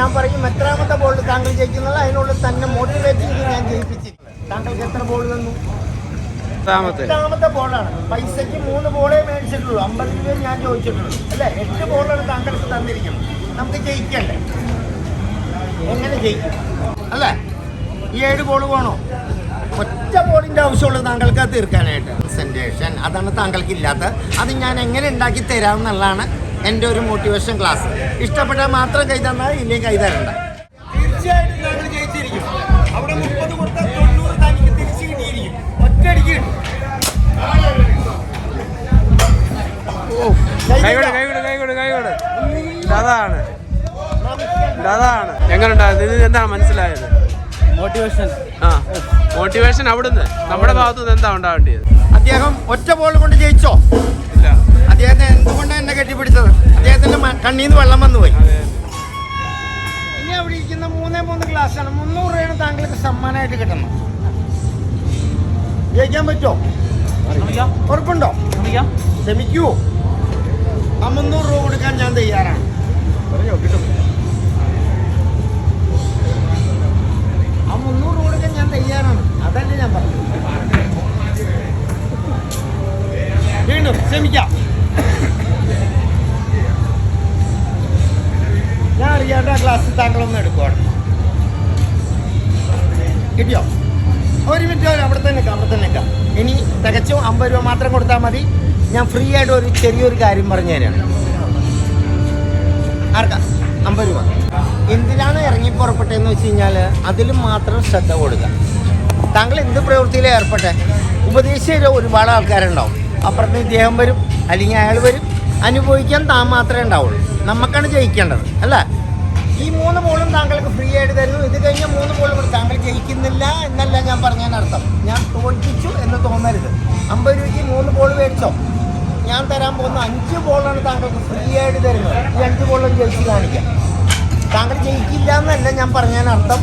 ഞാൻ പറയും എത്രാമത്തെ ബോൾ താങ്കൾ ജയിക്കുന്നത് അതിനുള്ളിൽ തന്നെ മോട്ടിവേറ്റ് ചെയ്ത് ഞാൻ ജയിപ്പിച്ചിട്ടുണ്ട്. താങ്കൾക്ക് എത്ര ബോൾ തന്നു എട്ടാമത്തെ ബോളാണ് പൈസക്ക് മൂന്ന് ബോളേ മേടിച്ചിട്ടുള്ളൂ. അമ്പത് രൂപ ഞാൻ ചോദിച്ചിട്ടുള്ളൂ അല്ലെ? എട്ട് ബോളാണ് താങ്കൾക്ക് തന്നിരിക്കുന്നത്. നമുക്ക് ജയിക്കണ്ടേ? എങ്ങനെ ജയിക്കും? അല്ലേ? ഈ ഏഴ് ബോൾ വേണോ? ഒറ്റ ബോളിന്റെ ആവശ്യമുള്ളൂ താങ്കൾക്ക് തീർക്കാനായിട്ട്. പ്രസന്റേഷൻ അതാണ് താങ്കൾക്ക് ഇല്ലാത്ത. അത് ഞാൻ എങ്ങനെ ഉണ്ടാക്കി തരാമെന്നുള്ളതാണ് എന്റെ ഒരു മോട്ടിവേഷൻ ക്ലാസ് ഇഷ്ടപ്പെട്ടാൽ മാത്രം കൈ തന്നാൽ ഇല്ലെങ്കിൽ കൈ തരണ്ട. തീർച്ചയായിട്ടും താങ്കൾ ജയിച്ചിരിക്കും. അവിടെ മുപ്പത് കൊടുത്താൽ തൊണ്ണൂറ് തനിക്ക് തിരിച്ചു കിട്ടിയിരിക്കും. ഒറ്റയടിക്ക് കൈകൊട് കൈകൊട് കൈകൊട് കൈകൊട് അതാണ്. അതാണ്. എങ്ങനെ ഉണ്ടായത് ഇത് എന്താണ് മനസ്സിലായത്? ആ മോട്ടിവേഷൻ അവിടുന്ന്. നമ്മുടെ ഭാഗത്തു നിന്ന് എന്താ ഉണ്ടാവേണ്ടത് അദ്ദേഹം ഒറ്റ ബോൾ കൊണ്ട് ജയിച്ചോ? ഇല്ല. അദ്ദേഹത്തെ എന്തുകൊണ്ടാണ് എന്നെ കെട്ടിപ്പിടിച്ചത്? അദ്ദേഹത്തിന്റെ കണ്ണീന്ന് വെള്ളം വന്നു പോയി അതെ ഇനി അവിടെ ഇരിക്കുന്ന മൂന്നേ മൂന്ന് ഗ്ലാസ്സാണ് മുന്നൂറ് രൂപയാണ് താങ്കൾക്ക് സമ്മാനമായിട്ട് കിട്ടുന്നത്. ജയിക്കാൻ പറ്റുമോ? ഉറപ്പുണ്ടോ? ശ്രമിക്കൂ. ആ മുന്നൂറ് രൂപ കൊടുക്കാൻ ഞാൻ തയ്യാറാണ്. ആ മുന്നൂറ് കൊടുക്കാൻ ഞാൻ തയ്യാറാണ്. അതല്ലേ ഞാൻ പറഞ്ഞത്. വീണ്ടും ക്ഷമിക്കാം. ഞാൻ അറിയാണ്ട് ആ ക്ലാസ് താങ്കളൊന്നും എടുക്കുവാണ്. കിട്ടിയോ? ഒരു മിനിറ്റ് അവിടെ തന്നെ നിൽക്കാം അവിടെ തന്നെ ഇനി തികച്ചും അമ്പത് രൂപ മാത്രം കൊടുത്താൽ മതി. ഞാൻ ഫ്രീ ആയിട്ട് ഒരു ചെറിയൊരു കാര്യം പറഞ്ഞു തരാം. ആർക്കാം? അമ്പത് രൂപ. എന്തിനാണ് ഇറങ്ങി പുറപ്പെട്ടതെന്ന് വെച്ച് കഴിഞ്ഞാൽ അതിലും മാത്രം ശ്രദ്ധ കൊടുക്കുക. താങ്കൾ എന്ത് പ്രവൃത്തിയിൽ ഏർപ്പെട്ടെ? ഉപദേശിച്ച ഒരുപാട് ആൾക്കാരുണ്ടാവും. അപ്പുറത്ത് ഇദ്ദേഹം വരും അല്ലെങ്കിൽ അയാൾ വരും. അനുഭവിക്കാൻ താൻ മാത്രമേ ഉണ്ടാവുള്ളൂ. നമുക്കാണ് ജയിക്കേണ്ടത് അല്ല? ഈ മൂന്ന് ബോളും താങ്കൾക്ക് ഫ്രീ ആയിട്ട് തരുന്നു. ഇത് കഴിഞ്ഞ മൂന്ന് കൂടെ താങ്കൾ ജയിക്കുന്നില്ല എന്നല്ല ഞാൻ പറഞ്ഞതിന് അർത്ഥം. ഞാൻ തോൽപ്പിച്ചു എന്ന് തോന്നരുത്. അമ്പത് രൂപയ്ക്ക് മൂന്ന് ബോൾ മേടിച്ചോ? ഞാൻ തരാൻ പോകുന്ന അഞ്ച് ബോളാണ് താങ്കൾക്ക് ഫ്രീ ആയിട്ട് തരുന്നത്. ഈ അഞ്ച് ബോളും ജയിച്ച് കാണിക്കാം. താങ്കൾ ജയിക്കില്ല എന്നല്ല ഞാൻ പറഞ്ഞാൽ അർത്ഥം.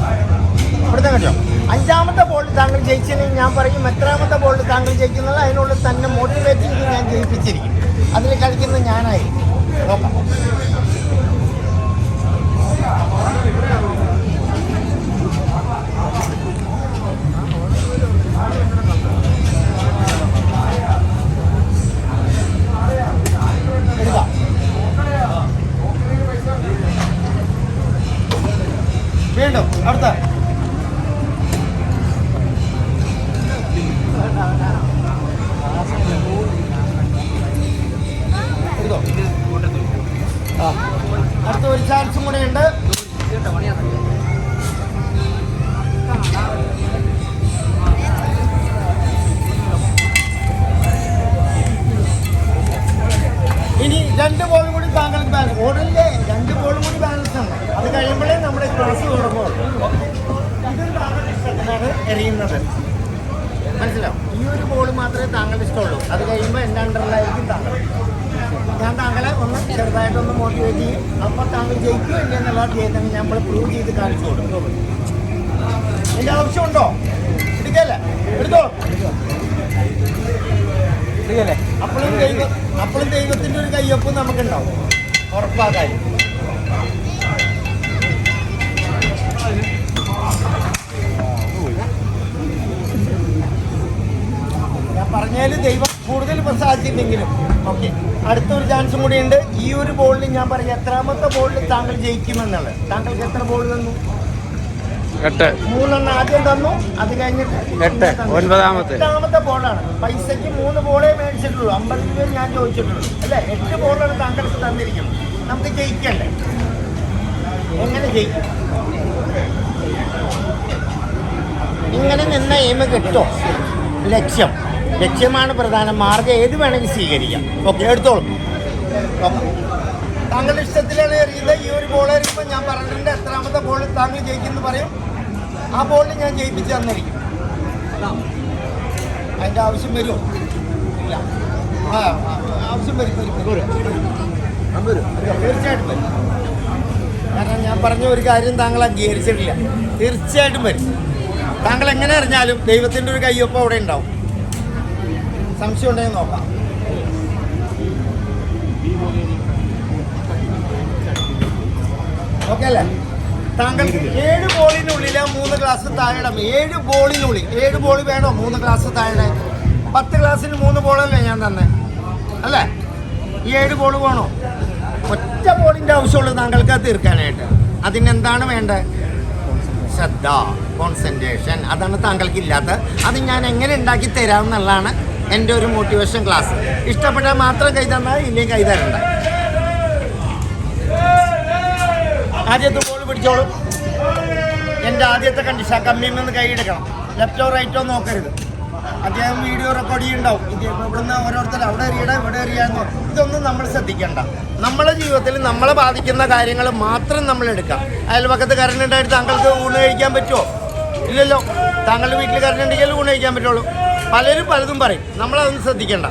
ഇവിടുത്തെ കേട്ടോ അഞ്ചാമത്തെ ബോളിൽ താങ്കൾ ജയിച്ചില്ലെങ്കിൽ ഞാൻ പറയും എത്രാമത്തെ ബോളിൽ താങ്കൾ ജയിക്കുന്നത്? അതിനുള്ളിൽ തന്നെ മോട്ടിവേറ്റ് ചെയ്ത് ഞാൻ ജയിപ്പിച്ചിരിക്കും. അതിൽ കളിക്കുന്നത് ഞാനായിരിക്കും. നോക്കാം. വീണ്ടും അടുത്ത. അടുത്ത ഒരു ചാൻസും കൂടെ ഉണ്ട്. മനസ്സിലാവും ഈ ഒരു ബോൾ മാത്രമേ താങ്കളുടെ ഇഷ്ടമുള്ളൂ. അത് കഴിയുമ്പോൾ എന്റെ അണ്ടറിലായിരിക്കും താങ്കൾ ഞാൻ താങ്കളെ ഒന്ന് ചെറുതായിട്ടൊന്ന് മോട്ടിവേറ്റ് ചെയ്യും. അപ്പോൾ താങ്കൾ ജയിക്കുമോ ഇല്ല എന്നുള്ള അദ്ദേഹത്തിന് നമ്മൾ പ്രൂവ് ചെയ്ത് കാണിച്ചു കൊടുക്കും. എന്റെ ആവശ്യമുണ്ടോ? എടുക്കല്ലേ എടുത്തോ? അപ്പോഴും ദൈവം അപ്പോഴും ദൈവത്തിന്റെ ഒരു കയ്യൊപ്പ് നമുക്കുണ്ടാവും. ഉറപ്പാകാൻ ഞാൻ പറഞ്ഞാൽ ദൈവം കൂടുതൽ പ്രസാദിച്ചില്ലെങ്കിലും ഓക്കെ അടുത്തൊരു ചാൻസും കൂടി ഉണ്ട്. ഈ ഒരു ബോളിൽ ഞാൻ പറയാം എത്രാമത്തെ ബോളിൽ താങ്കൾ ജയിക്കുമെന്നുള്ളത്. താങ്കൾക്ക് എത്ര ബോൾ തന്നു? എട്ട്. മൂന്നെണ്ണം ആദ്യം തന്നു അത് കഴിഞ്ഞിട്ട് എട്ട്. ഒൻപതാമത്തെ. എട്ടാമത്തെ ബോളാണ് പൈസയ്ക്ക് മൂന്ന് ബോളേ മേടിച്ചിട്ടുള്ളൂ. അമ്പത് രൂപ ഞാൻ ചോദിച്ചിട്ടുള്ളൂ. അല്ലേ? എട്ട് ബോളാണ് താങ്കൾക്ക് തന്നിരിക്കുന്നത്. നമുക്ക് ജയിക്കണ്ടേ? എങ്ങനെ ജയിക്കും? ഇങ്ങനെ നിന്ന എയിം കിട്ടോ? ലക്ഷ്യം. ലക്ഷ്യമാണ് പ്രധാനം. മാർഗം ഏത് വേണമെങ്കിൽ സ്വീകരിക്കാം. ഓക്കെ എടുത്തോളൂ. താങ്കളുടെ ഇഷ്ടത്തിലാണ് എറിയുന്നത്. ഈ ഒരു ബോൾ എറിയുമ്പോൾ ഞാൻ പറഞ്ഞിട്ടുണ്ട് എത്രാമത്തെ ബോൾ താങ്കൾ ജയിക്കുമെന്ന് പറയും. ആ ബോളിൽ ഞാൻ ജയിപ്പിച്ച് തന്നിരിക്കും. അതിന്റെ ആവശ്യം വരുമോ? ഇല്ല. ആ ആവശ്യം വരും വരും തീർച്ചയായിട്ടും വരും. കാരണം ഞാൻ പറഞ്ഞ ഒരു കാര്യം താങ്കൾ അംഗീകരിച്ചിട്ടില്ല. തീർച്ചയായിട്ടും വരും. താങ്കൾ എങ്ങനെ അറിഞ്ഞാലും ദൈവത്തിന്റെ ഒരു കയ്യൊപ്പം അവിടെ ഉണ്ടാവും. സംശയം ഉണ്ടെങ്കിൽ നോക്കാം. ഓക്കെ അല്ലേ? താങ്കൾ ഏഴ് ബോളിനുള്ളിൽ മൂന്ന് ഗ്ലാസ് താഴെ ഏഴ് ബോളിനുള്ളിൽ ഏഴ് ബോൾ വേണോ മൂന്ന് ഗ്ലാസ് താഴെ? പത്ത് ഗ്ലാസ്സിന് മൂന്ന് ബോളല്ലേ ഞാൻ തന്നെ? അല്ലേ? ഈ ഏഴ് ബോൾ വേണോ? ഒറ്റ ബോളിന്റെ ആവശ്യമുള്ളൂ താങ്കൾക്ക് തീർക്കാനായിട്ട്. അതിനെന്താണ് വേണ്ടത്? ശ്രദ്ധ കോൺസെൻട്രേഷൻ അതാണ് താങ്കൾക്ക് ഇല്ലാത്ത അത് ഞാൻ എങ്ങനെ ഉണ്ടാക്കി തരാം എന്നുള്ളതാണ് എന്റെ ഒരു മോട്ടിവേഷൻ ക്ലാസ് ഇഷ്ടപ്പെട്ടാൽ മാത്രം കൈ തന്നാൽ ഇല്ലെങ്കിൽ കൈ തരണ്ട. ആദ്യത്തെ ബോൾ പിടിച്ചോളൂ. എന്റെ ആദ്യത്തെ കണ്ടീഷൻ കമ്മിയിൽ നിന്ന് കൈ എടുക്കണം. ലെഫ്റ്റോ റൈറ്റോ നോക്കരുത്. അദ്ദേഹം വീഡിയോ റെക്കോർഡ് ചെയ്യുന്നുണ്ടാവും ഇത് ഇവിടുന്ന് ഓരോരുത്തർ അവിടെ എറിയണം ഇവിടെ എറിയാന്ന് ഇതൊന്നും നമ്മൾ ശ്രദ്ധിക്കേണ്ട. നമ്മളെ ജീവിതത്തിൽ നമ്മളെ ബാധിക്കുന്ന കാര്യങ്ങൾ മാത്രം നമ്മൾ എടുക്കാം. അയൽപക്കത്ത് കറണ്ട് ഉണ്ടായിട്ട് താങ്കൾക്ക് ഊണ് കഴിക്കാൻ പറ്റുമോ? ഇല്ലല്ലോ. താങ്കളുടെ വീട്ടിൽ കറണ്ട് ഉണ്ടെങ്കിൽ ഊണ് കഴിക്കാൻ പറ്റുള്ളൂ. പലരും പലതും പറയും. നമ്മളതൊന്നും ശ്രദ്ധിക്കേണ്ട.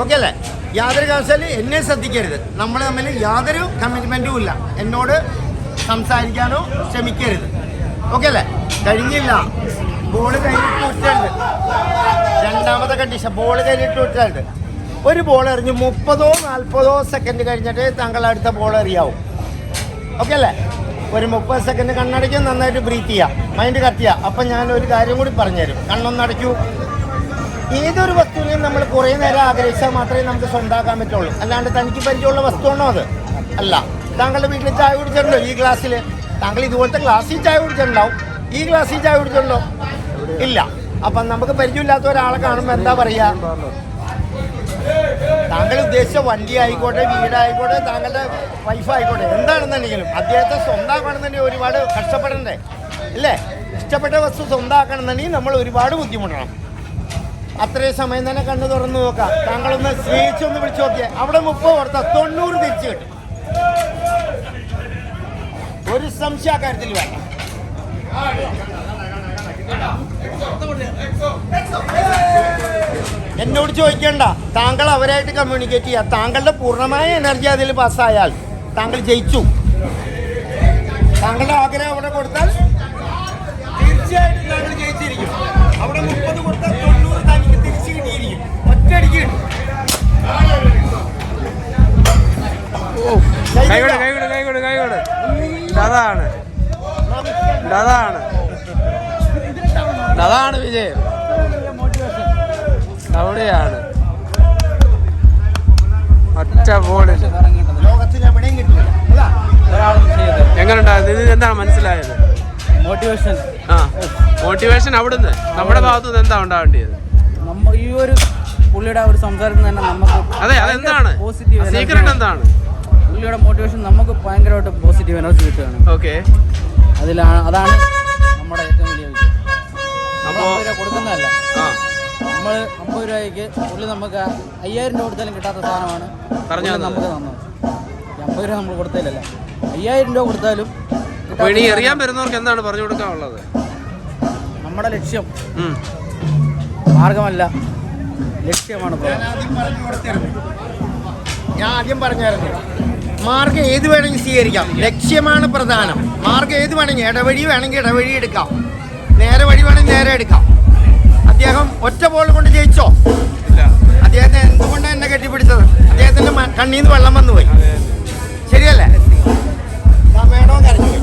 ഓക്കെ അല്ലേ? യാതൊരു കാരണവശാലും എന്നെ ശ്രദ്ധിക്കരുത്. നമ്മൾ തമ്മിൽ യാതൊരു കമ്മിറ്റ്മെന്റും ഇല്ല. എന്നോട് സംസാരിക്കാനോ ശ്രമിക്കരുത്. ഓക്കെ അല്ലേ? കഴിഞ്ഞില്ല. ബോൾ കയ്യിലിട്ട് വിട്ടരുത് രണ്ടാമത്തെ കണ്ടീഷൻ ബോൾ കയ്യിലിട്ട് വിട്ടരുത് ഒരു ബോൾ എറിഞ്ഞ് മുപ്പതോ നാൽപ്പതോ സെക്കൻഡ് കഴിഞ്ഞിട്ട് താങ്കൾ അടുത്ത ബോൾ എറിയാവും. ഓക്കെ അല്ലേ? ഒരു മുപ്പത് സെക്കൻഡ് കണ്ണടയ്ക്കും നന്നായിട്ട് ബ്രീത്ത് ചെയ്യാം. മൈൻഡ് കട്ട് ചെയ്യുക അപ്പം ഞാൻ ഒരു കാര്യം കൂടി പറഞ്ഞുതരും. കണ്ണൊന്ന് അടയ്ക്കൂ ഏതൊരു വസ്തുവിനെയും നമ്മൾ കുറേ നേരം ആഗ്രഹിച്ചാൽ മാത്രമേ നമുക്ക് സ്വന്തമാക്കാൻ പറ്റുള്ളൂ. അല്ലാണ്ട് തനിക്ക് പരിചയമുള്ള വസ്തുവാണോ അത്? അല്ല. താങ്കളുടെ വീട്ടിൽ ചായ കുടിച്ചിട്ടുണ്ടോ ഈ ഗ്ലാസ്സിൽ? താങ്കൾ ഇതുപോലത്തെ ഗ്ലാസ്സിൽ ചായ കുടിച്ചിട്ടുണ്ടാവും. ഈ ഗ്ലാസ്സിൽ ചായ കുടിച്ചിട്ടുണ്ടോ? ഇല്ല. അപ്പം നമുക്ക് പരിചയമില്ലാത്ത ഒരാളെ കാണുമ്പോൾ എന്താ പറയുക താങ്കൾ ഉദ്ദേശിച്ച വണ്ടി ആയിക്കോട്ടെ വീടായിക്കോട്ടെ താങ്കളുടെ വൈഫ് ആയിക്കോട്ടെ എന്താണെന്നുണ്ടെങ്കിലും അദ്ദേഹത്തെ സ്വന്തമാക്കണമെന്നുണ്ടെങ്കിൽ ഒരുപാട് കഷ്ടപ്പെടണ്ടേ? അല്ലേ? ഇഷ്ടപ്പെട്ട വസ്തു സ്വന്തമാക്കണമെന്നുണ്ടെങ്കിൽ നമ്മൾ ഒരുപാട് ബുദ്ധിമുട്ടണം. അത്രയും സമയം തന്നെ കണ്ണു തുറന്നു നോക്കാം. താങ്കളൊന്ന് ഒന്ന് വിളിച്ചു നോക്കിയാൽ അവിടെ മുപ്പത് കൊടുത്ത തൊണ്ണൂറ് തിരിച്ചു കിട്ടും. ഒരു സംശയ കാര്യത്തിൽ എന്നോട് ചോദിക്കണ്ട. താങ്കൾ അവരായിട്ട് കമ്മ്യൂണിക്കേറ്റ് ചെയ്യുക താങ്കളുടെ പൂർണമായ എനർജി അതിൽ പാസ്സായാൽ താങ്കൾ ജയിച്ചു. താങ്കളുടെ ആഗ്രഹം അവിടെ കൊടുത്താൽ തീർച്ചയായിട്ടും താങ്കൾ ജയിച്ചിരിക്കും. അവിടെ എന്താണ് മനസ്സിലായത്? മോട്ടിവേഷൻ ആ മോട്ടിവേഷൻ അവിടുന്ന്. നമ്മുടെ ഭാഗത്തു നിന്ന് എന്താ ഉണ്ടാവേണ്ടത് ഈ ഒരു പുള്ളിയുടെ ഒരു സംസാരത്തിൽ തന്നെ നമുക്ക് അതെ അതെന്താണ്? പോസിറ്റീവ് സീക്രട്ട് എന്താണ്? പുള്ളിയുടെ മോട്ടിവേഷൻ നമുക്ക് ഭയങ്കരമായിട്ട് പോസിറ്റീവ് എനർജി കിട്ടുകയാണ്. ഓക്കെ. അതിലാണ് അതാണ് നമ്മുടെ ഏറ്റവും വലിയ വിജയം. നമ്മൾ അപ്പോ അമ്പത് രൂപ കൊടുക്കുന്നതല്ല. നമ്മൾ അമ്പത് രൂപയ്ക്ക് പുള്ളി നമുക്ക് അയ്യായിരം രൂപ കൊടുത്താലും കിട്ടാത്ത സാധനമാണ് പറഞ്ഞു. നമുക്ക് തന്നത്. അമ്പത് രൂപ നമ്മൾ കൊടുത്തില്ലല്ല അയ്യായിരം രൂപ കൊടുത്താലും അപ്പൊ ഇനി എറിയാൻ വരുന്നവർക്ക് എന്താണ് പറഞ്ഞു കൊടുക്കാനുള്ളത്? നമ്മുടെ ലക്ഷ്യം. മാർഗമല്ല. ലക്ഷ്യമാണ് ഞാൻ ആദ്യം പറഞ്ഞു ഞാൻ ആദ്യം പറഞ്ഞായിരുന്നു. മാർഗം ഏത് വേണമെങ്കിൽ സ്വീകരിക്കാം. ലക്ഷ്യമാണ് പ്രധാനം. മാർഗം ഏത് വേണമെങ്കിൽ ഇടവഴി വേണമെങ്കിൽ ഇടവഴി എടുക്കാം. നേരെ വഴി വേണമെങ്കിൽ നേരെ എടുക്കാം. അദ്ദേഹം ഒറ്റ ബോൾ കൊണ്ട് ജയിച്ചോ? അദ്ദേഹത്തെ എന്തുകൊണ്ടാണ് എന്നെ കെട്ടിപ്പിടിച്ചത്? അദ്ദേഹത്തിന്റെ കണ്ണീന്ന് വെള്ളം വന്നു പോയി ശരിയല്ലേ? വേണോ കരഞ്ഞോ